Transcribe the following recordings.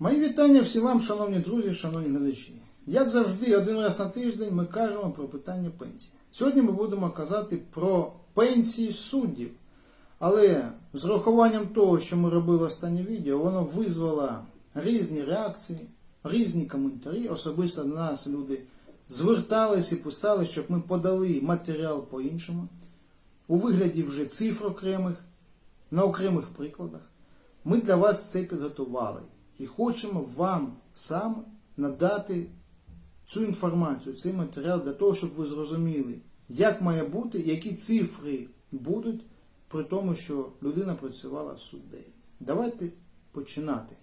Мої вітання всім вам, шановні друзі, шановні глядачі. Як завжди, один раз на тиждень ми кажемо про питання пенсії. Сьогодні ми будемо казати про пенсії суддів. Але з урахуванням того, що ми робили останнє відео, воно визвало різні реакції, різні коментарі. Особисто до нас люди звертались і писали, щоб ми подали матеріал по-іншому, у вигляді вже цифр окремих, на окремих прикладах. Ми для вас це підготували і хочемо вам саме надати цю інформацію, цей матеріал для того, щоб ви зрозуміли, як має бути, які цифри будуть при тому, що людина працювала суддею. Давайте починати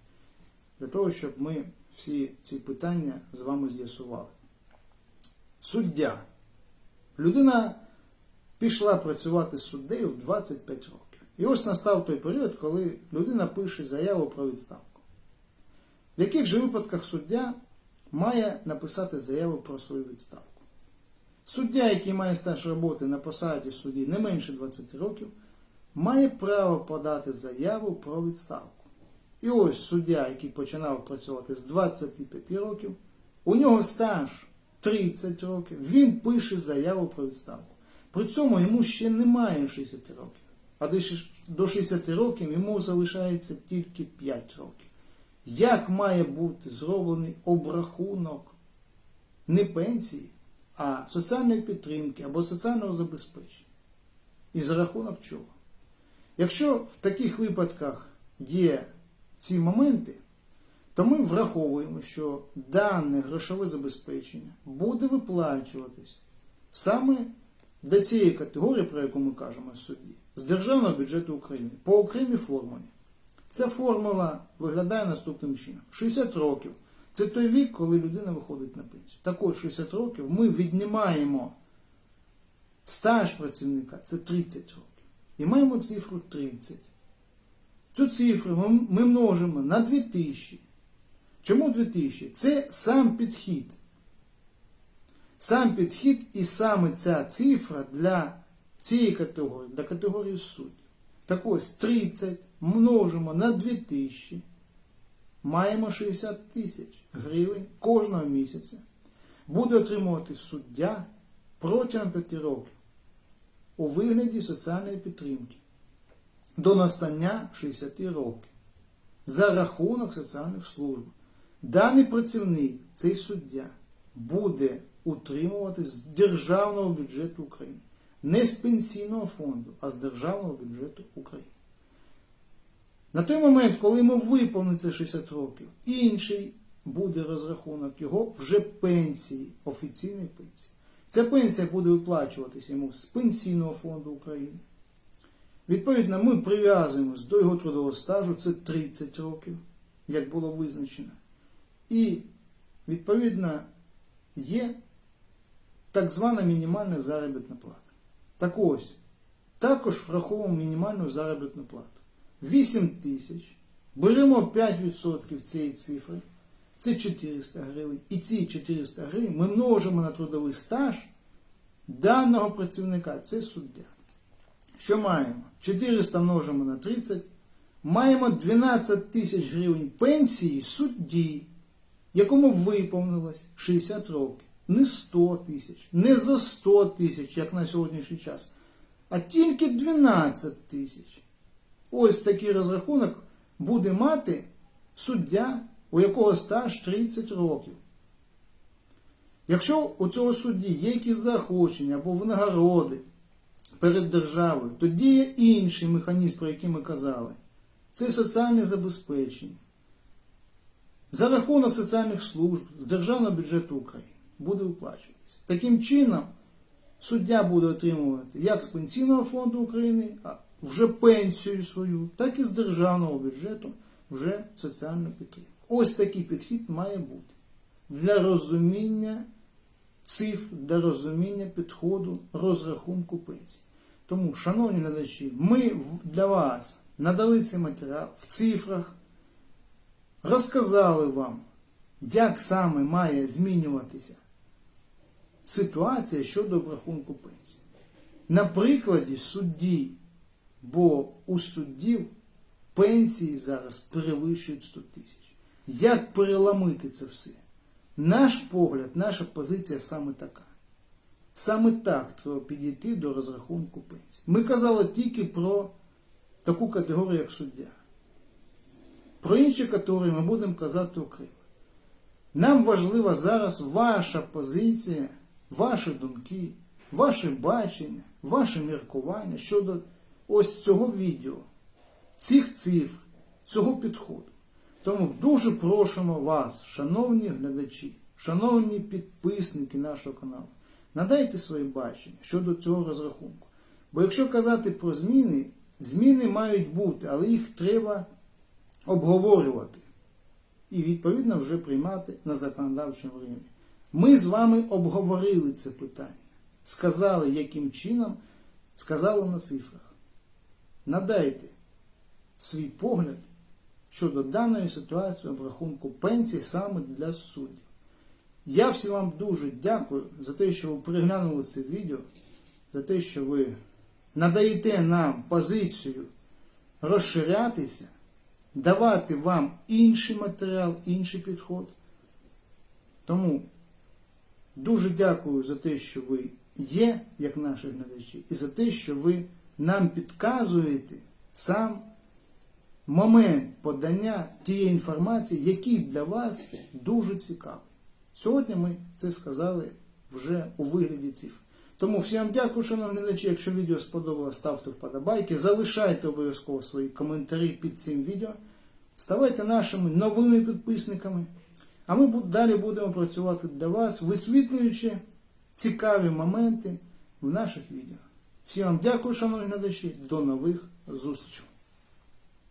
для того, щоб ми всі ці питання з вами з'ясували. Суддя. Людина пішла працювати суддею в 25 років. І ось настав той період, коли людина пише заяву про відставку. В яких же випадках суддя має написати заяву про свою відставку? Суддя, який має стаж роботи на посаді судді не менше 20 років, має право подати заяву про відставку. І ось суддя, який починав працювати з 25 років, у нього стаж 30 років, він пише заяву про відставку. При цьому йому ще немає 60 років. А до 60 років йому залишається тільки 5 років. Як має бути зроблений обрахунок не пенсії, а соціальної підтримки або соціального забезпечення? І за рахунок чого? Якщо в таких випадках є ці моменти, то ми враховуємо, що дане грошове забезпечення буде виплачуватись саме для цієї категорії, про яку ми кажемо судді, з Державного бюджету України по окремій формулі. Ця формула виглядає наступним чином: 60 років це той вік, коли людина виходить на пенсію. Також 60 років ми віднімаємо стаж працівника це 30 років. І маємо цифру 30. Цю цифру ми, множимо на 2000. Чому 2000? Це сам підхід. Сам підхід і саме ця цифра для цієї категорії, для категорії суддів. Так ось 30 множимо на 2000. Маємо 60 тисяч гривень кожного місяця. Буде отримувати суддя протягом 5 років у вигляді соціальної підтримки до настання 60 років за рахунок соціальних служб. Даний працівник, цей суддя, буде утримуватись з державного бюджету України. Не з пенсійного фонду, а з державного бюджету України. На той момент, коли йому виповниться 60 років, інший буде розрахунок його вже пенсії, офіційної пенсії. Ця пенсія буде виплачуватися йому з Пенсійного фонду України. Відповідно, ми прив'язуємось до його трудового стажу, це 30 років, як було визначено. І, відповідно, є так звана мінімальна заробітна плата. Так ось, також враховуємо мінімальну заробітну плату. 8 тисяч. Беремо 5% цієї цифри, це 400 гривень. І ці 400 гривень ми множимо на трудовий стаж даного працівника, це суддя. Що маємо? 400 множимо на 30. Маємо 12 тисяч гривень пенсії судді, якому виповнилось 60 років. Не 100 тисяч, не за 100 тисяч, як на сьогоднішній час, а тільки 12 тисяч. Ось такий розрахунок буде мати суддя, у якого стаж 30 років. Якщо у цього судді є якісь заохочення або винагороди перед державою, то діє інший механізм, про який ми казали. Це соціальне забезпечення. За рахунок соціальних служб з Державного бюджету України буде виплачуватися. Таким чином, суддя буде отримувати як з Пенсійного фонду України, а вже пенсію свою, так і з державного бюджету вже соціальну підтримку. Ось такий підхід має бути для розуміння цифр, для розуміння підходу розрахунку пенсії. Тому, шановні глядачі, ми для вас надали цей матеріал в цифрах, розказали вам, як саме має змінюватися ситуація щодо обрахунку пенсії. На прикладі судді, бо у суддів пенсії зараз перевищують 100 тисяч. як переламити це все. Наш погляд, наша позиція саме така. Саме так треба підійти до розрахунку пенсії. Ми казали тільки про таку категорію, як суддя. Про інші категорії ми будемо казати окремо. Нам важлива зараз ваша позиція, ваші думки, ваше бачення, ваше міркування щодо ось цього відео, цих цифр, цього підходу. Тому дуже просимо вас, шановні глядачі, шановні підписники нашого каналу, надайте своє бачення щодо цього розрахунку. Бо якщо казати про зміни, зміни мають бути, але їх треба обговорювати і відповідно вже приймати на законодавчому рівні. Ми з вами обговорили це питання, сказали, яким чином, сказали на цифрах. Надайте свій погляд щодо даної ситуації обрахунку пенсій саме для суддів. Я всім вам дуже дякую за те, що ви переглянули це відео, за те, що ви надаєте нам позицію розширятися, давати вам інший матеріал, інший підход. Тому дуже дякую за те, що ви є, як наші глядачі, і за те, що ви нам підказуєте сам момент подання тієї інформації, який для вас дуже цікавий. Сьогодні ми це сказали вже у вигляді цифр. Тому всім дякую, шановні глядачі. Якщо відео сподобалось, ставте вподобайки, залишайте обов'язково свої коментарі під цим відео. Ставайте нашими новими підписниками. А ми далі будемо працювати для вас, висвітлюючи цікаві моменти в наших відео. Всім вам дякую, шановні глядачі. До нових зустрічей.